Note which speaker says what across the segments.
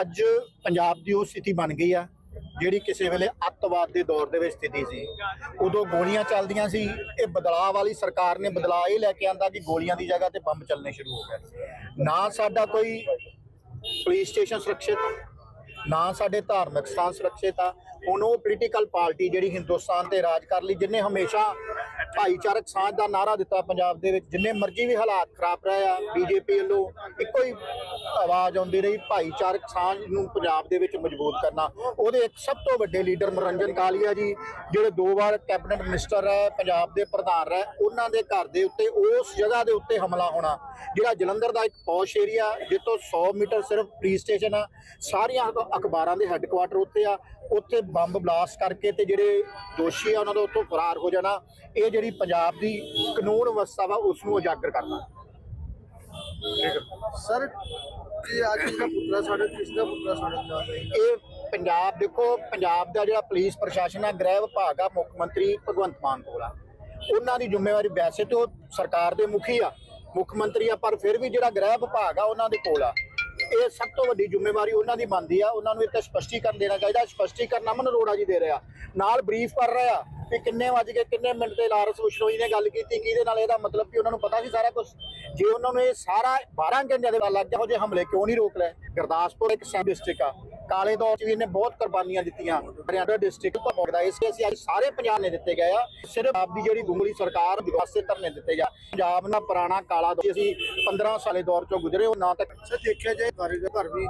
Speaker 1: ਅੱਜ ਪੰਜਾਬ ਦੀ ਉਹ ਸਥਿਤੀ ਬਣ ਗਈ ਆ, ਜਿਹੜੀ ਕਿਸੇ ਵੇਲੇ ਅੱਤਵਾਦ ਦੇ ਦੌਰ ਦੇ ਵਿੱਚ ਸਥਿਤੀ ਸੀ। ਉਦੋਂ ਗੋਲੀਆਂ ਚੱਲਦੀਆਂ ਸੀ, ਇਹ ਬਦਲਾਅ ਵਾਲੀ ਸਰਕਾਰ ਨੇ ਬਦਲਾਅ ਇਹ ਲੈ ਕੇ ਆਂਦਾ ਕਿ ਗੋਲੀਆਂ ਦੀ ਜਗ੍ਹਾ ਤੇ ਬੰਬ ਚੱਲਣੇ ਸ਼ੁਰੂ ਹੋ ਗਏ। ਨਾ ਸਾਡਾ ਕੋਈ ਪੁਲਿਸ ਸਟੇਸ਼ਨ ਸੁਰੱਖਿਅਤ, ਨਾ ਸਾਡੇ ਧਾਰਮਿਕ ਸਥਾਨ ਸੁਰੱਖਿਅਤ ਆ। ਹੁਣ ਉਹ ਪੋਲੀਟੀਕਲ ਪਾਰਟੀ ਜਿਹੜੀ ਹਿੰਦੁਸਤਾਨ ਤੇ ਰਾਜ ਕਰ ਲਈ, ਜਿਨੇ ਹਮੇਸ਼ਾ ਭਾਈਚਾਰਕ ਸਾਂਝ ਦਾ ਨਾਰਾ ਦਿੱਤਾ ਪੰਜਾਬ ਦੇ ਵਿੱਚ। ਜਿੰਨੇ ਮਰਜ਼ੀ ਵੀ ਹਾਲਾਤ ਖਰਾਬ ਰਹੇ ਆ, ਬੀਜੇਪੀ ਵੱਲੋਂ ਇੱਕੋ ਹੀ ਆਵਾਜ਼ ਆਉਂਦੀ ਰਹੀ, ਭਾਈਚਾਰਕ ਸਾਂਝ ਨੂੰ ਪੰਜਾਬ ਦੇ ਵਿੱਚ ਮਜ਼ਬੂਤ ਕਰਨਾ। ਉਹਦੇ ਇੱਕ ਸਭ ਤੋਂ ਵੱਡੇ ਲੀਡਰ ਮਨੋਰੰਜਨ ਕਾਲੀਆ ਜੀ, ਜਿਹੜੇ ਦੋ ਵਾਰ ਕੈਬਨਿਟ ਮਿਨਿਸਟਰ ਰਹੇ, ਪੰਜਾਬ ਦੇ ਪ੍ਰਧਾਨ ਰਹੇ, ਉਹਨਾਂ ਦੇ ਘਰ ਦੇ ਉੱਤੇ, ਉਸ ਜਗ੍ਹਾ ਦੇ ਉੱਤੇ ਹਮਲਾ ਹੋਣਾ। ਜਿਹੜਾ ਜਲੰਧਰ ਦਾ ਇੱਕ ਪੌਸ਼ ਏਰੀਆ, ਜਿੱਥੋਂ 100 ਮੀਟਰ ਸਿਰਫ ਪੁਲਿਸ ਸਟੇਸ਼ਨ ਆ, ਸਾਰੀਆਂ ਅਖਬਾਰਾਂ ਦੇ ਹੈੱਡਕੁਆਟਰ ਉੱਤੇ ਆ, ਉੱਥੇ ਬੰਬ ਬਲਾਸਟ ਕਰਕੇ ਤੇ ਜਿਹੜੇ ਦੋਸ਼ੀ ਆ, ਉਹਨਾਂ ਦਾ ਉੱਥੋਂ ਫਰਾਰ ਹੋ ਜਾਣਾ। ਇਹ ਜਿਹੜੀ ਪੰਜਾਬ ਦੀ ਕਾਨੂੰਨ ਵਿਵਸਥਾ ਵਾ ਉਸ ਨੂੰ ਉਜਾਗਰ ਕਰਨਾ।
Speaker 2: ਸਰ ਇਹ ਅੱਜ ਦਾ ਪੁੱਤਰਾ ਸਾਡੇ ਕਿਸ ਦਾ ਪੁੱਤਰਾ ਸਾਡੇ ਨਾਲ
Speaker 1: ਇਹ ਪੰਜਾਬ ਦੇਖੋ ਪੰਜਾਬ ਦਾ ਜਿਹੜਾ ਪੁਲਿਸ ਪ੍ਰਸ਼ਾਸਨ ਆ ਗ੍ਰਹਿ ਵਿਭਾਗ ਆ ਮੁੱਖ ਮੰਤਰੀ ਭਗਵੰਤ ਮਾਨ ਕੋਲ ਆ। ਉਹਨਾਂ ਦੀ ਜ਼ਿੰਮੇਵਾਰੀ ਵੈਸੇ ਤੇ ਉਹ ਸਰਕਾਰ ਦੇ ਮੁਖੀ ਆ। ਮੁੱਖ ਮੰਤਰੀ ਆ ਪਰ ਫਿਰ ਵੀ ਜਿਹੜਾ ਗ੍ਰਹਿ ਵਿਭਾਗ ਆ ਉਹਨਾਂ ਦੇ ਕੋਲ ਆ। ਇਹ ਸਭ ਤੋਂ ਵੱਡੀ ਜ਼ਿੰਮੇਵਾਰੀ ਉਹਨਾਂ ਦੀ ਬਣਦੀ ਆ। ਉਹਨਾਂ ਨੂੰ ਇੱਕ ਸਪਸ਼ਟੀਕਰਨ ਦੇਣਾ ਚਾਹੀਦਾ। ਸਪਸ਼ਟੀਕਰਨ ਅਮਨ ਅਰੋੜਾ ਜੀ ਦੇ ਰਿਹਾ ਨਾਲ ਬਰੀਫ ਕਰ ਰਿਹਾ ਵੀ ਕਿੰਨੇ ਵਜ ਕੇ ਕਿੰਨੇ ਮਿੰਟ ਤੇ ਲਾਰੈਂਸ ਬਿਸ਼ਨੋਈ ਨੇ ਗੱਲ ਕੀਤੀ ਕਿ ਇਹਦੇ ਨਾਲ ਇਹਦਾ ਮਤਲਬ ਕਿ ਉਹਨਾਂ ਨੂੰ ਪਤਾ ਸੀ ਸਾਰਾ ਕੁਝ ਜੇ ਉਹਨਾਂ ਨੂੰ ਇਹ ਸਾਰਾ 12 ਘੰਟਿਆਂ ਦੇ ਬਾਅਦ ਲੱਗ ਗਿਆ ਉਹ ਜੇ ਹਮਲੇ ਕਿਉਂ ਨਹੀਂ ਰੋਕ ਲਏ ਗੁਰਦਾਸਪੁਰ ਇੱਕ ਸਬ ਡਿਸਟ੍ਰਿਕਟ ਆ। ਕਾਲੇ ਦੌਰ 'ਚ ਵੀ ਇਹਨੇ ਬਹੁਤ ਕੁਰਬਾਨੀਆਂ ਦਿੱਤੀਆਂ। ਹਰਿਆਣਾ ਡਿਸਟ੍ਰਿਕਟ ਤੋਂ ਭੋਗਦਾ ਇਸ ਲਈ ਅਸੀਂ ਸਾਰੇ ਪੰਜਾਬ ਨੇ ਦਿੱਤੇ ਗਏ ਆ। ਸਿਰਫ ਆਪ ਦੀ ਜਿਹੜੀ ਗੁੰਗਲੀ ਸਰਕਾਰ ਵਾਸਤੇ ਧਰਨੇ ਦਿੱਤੇ ਜਾ ਪੰਜਾਬ ਨਾਲ ਪੁਰਾਣਾ ਕਾਲਾ ਦੌਰ ਅਸੀਂ 15 ਸਾਲੇ ਦੌਰ ਚੋਂ ਗੁਜ਼ਰੇ ਉਹ ਨਾ ਤੱਕ
Speaker 2: ਸਰ ਦੇਖਿਆ ਜਾਏ ਬਾਰੇ ਦਾ ਘਰ ਵੀ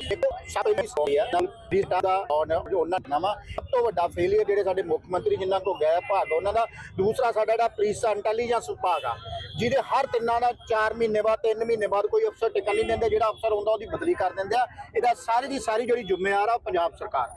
Speaker 1: ਦੇਖੋ ਤੋਂ ਸੋਈ ਆ ਨਾਲ ਰਿਸ਼ਤਾ ਦਾ ਔਨ ਜੋ ਉਹਨਾਂ ਨਵਾਂ ਸਭ ਤੋਂ ਵੱਡਾ ਫੇਲਿਅਰ ਜਿਹੜੇ ਸਾਡੇ ਮੁੱਖ ਮੰਤਰੀ ਜਿਨ੍ਹਾਂ ਕੋ ਗਿਆ ਭਾਗ ਉਹਨਾਂ ਦਾ ਦੂਸਰਾ ਸਾਡਾ ਜਿਹੜਾ ਪੁਲਿਸ ਇੰਟੈਲੀਜੈਂਸ ਵਿਭਾਗ ਆ ਜਿਹਦੇ ਹਰ ਤਿੰਨਾਂ ਦਾ 4 ਮਹੀਨੇ ਬਾਅਦ 3 ਮਹੀਨੇ ਬਾਅਦ ਕੋਈ ਅਫਸਰ ਟਿਕਣ ਨਹੀਂ ਦਿੰਦੇ ਜਿਹੜਾ ਅਫਸਰ ਹੁੰਦਾ ਉਹਦੀ ਬਦਲੀ ਕਰ ਦਿੰਦੇ ਆ। ਇਹਦਾ ਸਾਰੀ ਦੀ ਸਾਰੀ ਜਿਹੜੀ ਜ਼ਿੰਮੇਵਾਰ ਆ ਉਹ ਪੰਜਾਬ ਸਰਕਾਰ